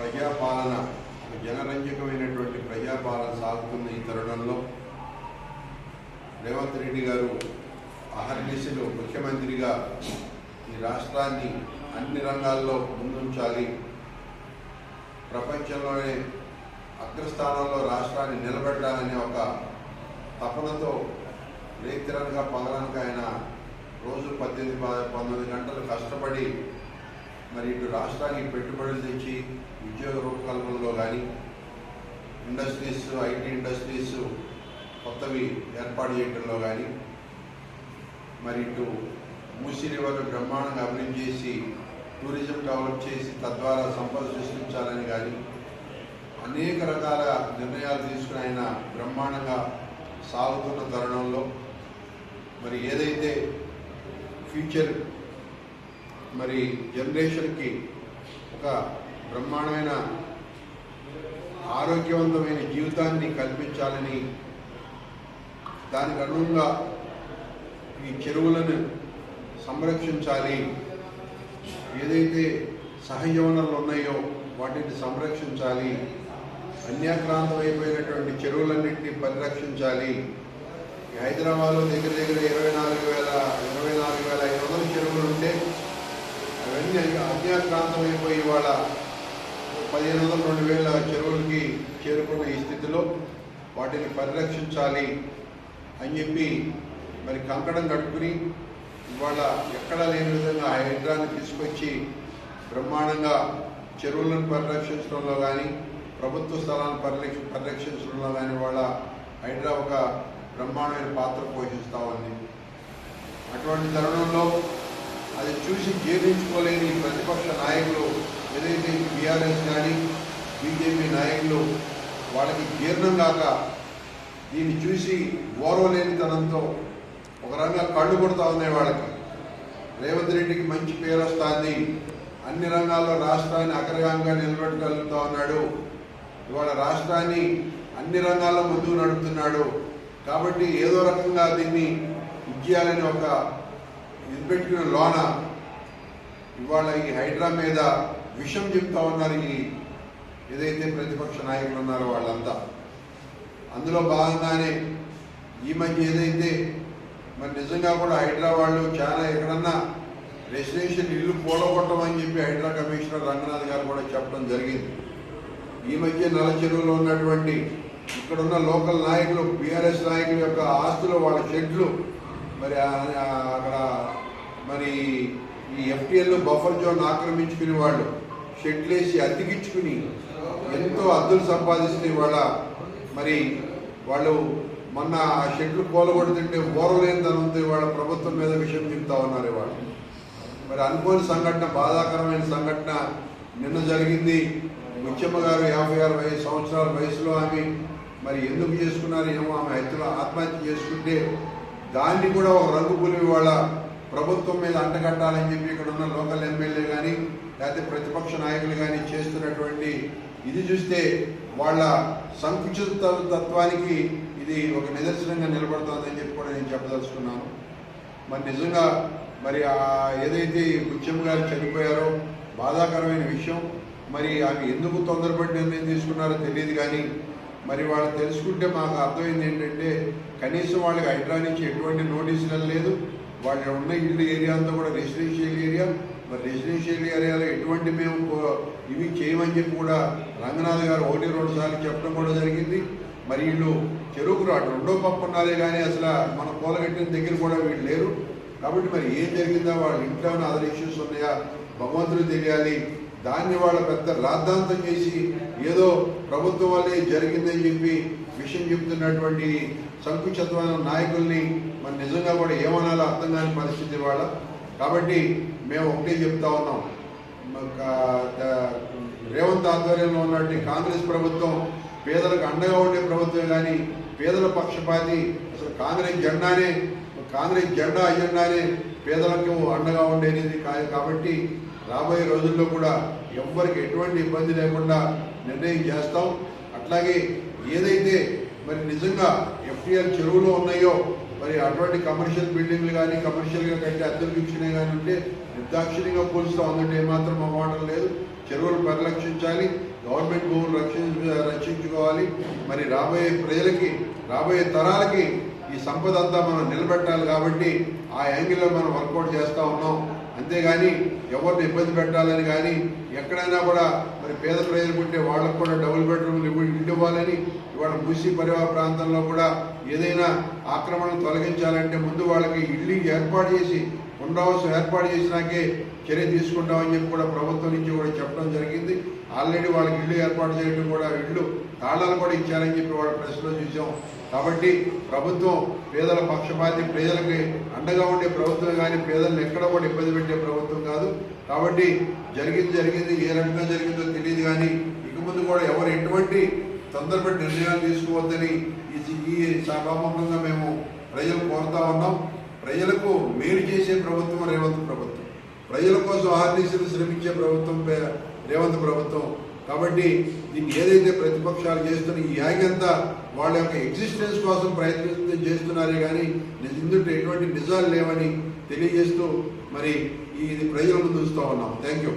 ప్రజాపాలన జనరంజకమైనటువంటి ప్రజాపాలన సాగుతున్న ఈ తరుణంలో రేవంత్ రెడ్డి గారు అహర్నిశలు ముఖ్యమంత్రిగా ఈ రాష్ట్రాన్ని అన్ని రంగాల్లో ముందుంచాలి. ప్రపంచంలోనే అగ్రస్థానంలో రాష్ట్రాన్ని నిలబెట్టాలనే ఒక తపనతో రేతిరనగా పగలనక ఆయన రోజు పద్దెనిమిది పంతొమ్మిది గంటలు కష్టపడి మరి ఇటు రాష్ట్రానికి పెట్టుబడులు తెచ్చి ఉద్యోగ రూపకల్పనలో కానీ ఇండస్ట్రీస్ ఐటీ ఇండస్ట్రీస్ కొత్తవి ఏర్పాటు చేయడంలో కానీ మరి ఇటు మూసీ రివర్ బ్రహ్మాండంగా అభివృద్ధి చేసి టూరిజం డెవలప్ చేసి తద్వారా సంపద సృష్టించాలని కానీ అనేక రకాల నిర్ణయాలు తీసుకుని ఆయన బ్రహ్మాండంగా సాగుతున్న తరుణంలో మరి ఏదైతే ఫ్యూచర్ మరి జనరేషన్కి ఒక బ్రహ్మాండమైన ఆరోగ్యవంతమైన జీవితాన్ని కల్పించాలని దానికి అనుగుణంగా ఈ చెరువులను సంరక్షించాలి. ఏదైతే సహజ వనరులు ఉన్నాయో వాటిని సంరక్షించాలి. అన్యాక్రాంతమైపోయినటువంటి చెరువులన్నింటినీ పరిరక్షించాలి. హైదరాబాద్లో దగ్గర దగ్గర ఇరవై నాలుగు వేల ఇరవై నాలుగు వేల ఐదు వందల చెరువులు ఉంటే అవన్నీ అన్యాక్రాంతమైపోయి వాళ్ళ పదిహేను వందల రెండు వేల చెరువులకి చేరుకున్న ఈ స్థితిలో వాటిని పరిరక్షించాలి అని చెప్పి మరి కంకణం కట్టుకుని ఇవాళ ఎక్కడా లేని విధంగా ఆ హైడ్రాన్ని తీసుకొచ్చి బ్రహ్మాండంగా చెరువులను పరిరక్షించడంలో కానీ ప్రభుత్వ స్థలాలను పరిరక్ష పరిరక్షించడంలో కానీ వాళ్ళ హైడ్రా ఒక బ్రహ్మాండమైన పాత్ర పోషిస్తూ ఉంది అటువంటి తరుణంలో అది చూసి జీర్ణించుకోలేని ప్రతిపక్ష నాయకులు ఏదైతే బీఆర్ఎస్ కానీ బీజేపీ నాయకులు వాళ్ళకి జీర్ణం కాక దీన్ని చూసి ఓర్వలేనితనంతో ఒక రంగా కళ్ళు కొడుతూ ఉన్నాయి వాళ్ళకి. రేవంత్ రెడ్డికి మంచి పేరు వస్తుంది. అన్ని రంగాల్లో రాష్ట్రాన్ని అగ్రగామిగా నిలబెట్టగలుగుతా ఉన్నాడు. ఇవాళ రాష్ట్రాన్ని అన్ని రంగాల్లో ముందుకు నడుపుతున్నాడు. కాబట్టి ఏదో రకంగా దీన్ని ఇచ్చేయాలని ఒక ఇది పెట్టుకున్న లోన ఇవాళ ఈ హైడ్రా మీద విషం చెప్తా ఉన్నారు ఈ ఏదైతే ప్రతిపక్ష నాయకులు ఉన్నారో వాళ్ళంతా. అందులో భాగంగానే ఈ మధ్య ఏదైతే మరి నిజంగా కూడా హైడ్రా వాళ్ళు చాలా ఎక్కడన్నా రెసిడెన్షియల్ ఇల్లు కూలగొట్టమని చెప్పి హైడ్రా కమిషనర్ రంగనాథ్ గారు కూడా చెప్పడం జరిగింది. ఈ మధ్య నల చెరువులో ఉన్నటువంటి ఇక్కడున్న లోకల్ నాయకులు బీఆర్ఎస్ నాయకుల యొక్క ఆస్తులు వాళ్ళ షెడ్లు మరి అక్కడ మరి ఈ ఎఫ్టీఎల్ బఫర్ జోన్ ఆక్రమించుకుని వాళ్ళు షెడ్లు వేసి అద్దెకించుకుని ఎంతో అద్దులు సంపాదిస్తే వాళ్ళ మరి వాళ్ళు మొన్న ఆ షెడ్లు కూలగొడుతుంటే ఓరలేనితనంతో వాళ్ళ ప్రభుత్వం మీద విషయం చెప్తా ఉన్నారు వాళ్ళు మరి అనుకోని సంఘటన బాధాకరమైన సంఘటన నిన్న జరిగింది. ముత్యమ్మ గారు యాభై ఆరు వయసు సంవత్సరాల వయసులో ఆమె మరి ఎందుకు చేసుకున్నారు ఏమో ఆమె హత్యలో ఆత్మహత్య చేసుకుంటే దాన్ని కూడా ఒక రంగు పులివి వాళ్ళ ప్రభుత్వం మీద అంటగట్టాలని చెప్పి ఇక్కడ ఉన్న లోకల్ ఎమ్మెల్యే కానీ లేకపోతే ప్రతిపక్ష నాయకులు కానీ చేస్తున్నటువంటి ఇది చూస్తే వాళ్ళ సంకుచిత తత్వానికి ఇది ఒక నిదర్శనంగా నిలబడుతుందని చెప్పి కూడా నేను చెప్పదలుచుకున్నాను. మరి నిజంగా మరి ఆ ఏదైతే ముత్యం గారు చనిపోయారో బాధాకరమైన విషయం మరి అవి ఎందుకు తొందరపడి నిర్ణయం తీసుకున్నారో తెలియదు కానీ మరి వాళ్ళు తెలుసుకుంటే మాకు అర్థమైంది ఏంటంటే కనీసం వాళ్ళకి హైడ్రా నుంచి ఎటువంటి నోటీసులు లేదు. వాళ్ళు ఉన్న ఇల్లు ఏరియా అంతా కూడా రెసిడెన్షియల్ ఏరియా. మరి రెసిడెన్షియల్ ఏరియాలో ఎటువంటి మేము ఇవి చేయమని చెప్పి కూడా రంగనాథ్ గారు ఒకటి రెండు సార్లు చెప్పడం కూడా జరిగింది. మరి వీళ్ళు చెరువుకు రాడు రెండో పప్పు ఉన్నారే కానీ అసలు మన పూలగట్టిన దగ్గర కూడా వీళ్ళు లేరు. కాబట్టి మరి ఏం జరిగిందో? వాళ్ళ ఇంట్లో అదర్ ఇష్యూస్ ఉన్నాయా? భగవంతుడు తెలియాలి. దాన్ని వాళ్ళ పెద్ద రాద్ధాంతం చేసి ఏదో ప్రభుత్వం వల్లే జరిగిందని చెప్పి విషయం చెప్తున్నటువంటి సంకుచితమైన నాయకుల్ని మరి నిజంగా కూడా ఏమనాలో అర్థం కాని పరిస్థితి వాళ్ళ. కాబట్టి మేము ఒకటే చెప్తా ఉన్నాం. రేవంత్ ఆధ్వర్యంలో ఉన్నటువంటి కాంగ్రెస్ ప్రభుత్వం పేదలకు అండగా ఉండే ప్రభుత్వం కానీ పేదల పక్షపాతి అసలు కాంగ్రెస్ జెండానే కాంగ్రెస్ జెండా అజెండానే పేదలకు అండగా ఉండేది కాదు. కాబట్టి రాబోయే రోజుల్లో కూడా ఎవ్వరికి ఎటువంటి ఇబ్బంది లేకుండా నిర్ణయం చేస్తాం. అట్లాగే ఏదైతే మరి నిజంగా ఎఫ్టీఆర్ చెరువులో ఉన్నాయో మరి అటువంటి కమర్షియల్ బిల్డింగ్లు కానీ కమర్షియల్గా కట్టే అద్దెలు ఇచ్చినవి కానీ ఉంటే నిర్దాక్షిణ్యంగా కూలుస్తూ ఉందంటే ఏమాత్రం అవ్వడం లేదు. చెరువులు పరిరక్షించాలి. గవర్నమెంట్ భూములు రక్షించ రక్షించుకోవాలి. మరి రాబోయే ప్రజలకి రాబోయే తరాలకి ఈ సంపద అంతా మనం నిలబెట్టాలి కాబట్టి ఆ యాంగిల్లో మనం వర్కౌట్ చేస్తూ ఉన్నాం. అంతేగాని ఎవరిని ఇబ్బంది పెట్టాలని కానీ ఎక్కడైనా కూడా మరి పేద ప్రజలు ఉంటే వాళ్ళకు కూడా డబుల్ బెడ్రూమ్లు ఇవ్వ- ఇల్లు ఇవ్వాలని ఇవాళ ముసి పరివార ప్రాంతంలో కూడా ఏదైనా ఆక్రమణ తొలగించాలంటే ముందు వాళ్ళకి ఇల్లు ఏర్పాటు చేసి పునరావాసం ఏర్పాటు చేసినాకే చర్య తీసుకుంటామని చెప్పి కూడా ప్రభుత్వం నుంచి కూడా చెప్పడం జరిగింది. ఆల్రెడీ వాళ్ళకి ఇల్లు ఏర్పాటు చేయడం కూడా ఇల్లు తాళాలు కూడా ఇచ్చారని చెప్పి వాళ్ళ ప్రెస్లో చూసాం. కాబట్టి ప్రభుత్వం పేదల పక్షపాతి ప్రజలకి అండగా ఉండే ప్రభుత్వం కానీ పేదలను ఎక్కడ కూడా ఇబ్బంది పెట్టే ప్రభుత్వం కాదు. కాబట్టి జరిగింది జరిగింది ఏ రకంగా జరిగిందో తెలియదు కానీ ఇక ముందు కూడా ఎవరు ఎటువంటి తొందరపడి నిర్ణయాలు తీసుకోవద్దని ఈ ఈ సభాముఖంగా మేము ప్రజలు కోరుతా ఉన్నాం. ప్రజలకు మేలు చేసే ప్రభుత్వం రేవంత్ ప్రభుత్వం. ప్రజల కోసం ఆర్టీసీలు శ్రమించే ప్రభుత్వం రేవంత్ ప్రభుత్వం. కాబట్టి దీన్ని ఏదైతే ప్రతిపక్షాలు చేస్తున్న ఈ యాగ్ అంతా వాళ్ళ యొక్క ఎగ్జిస్టెన్స్ కోసం ప్రయత్నిస్తూ చేస్తున్నారే కానీ ఇందులో ఎటువంటి నిజాలు లేవని తెలియజేస్తూ మరి ఈ ఇది ప్రజల ముందు ఉంచుతా ఉన్నాం. Thank you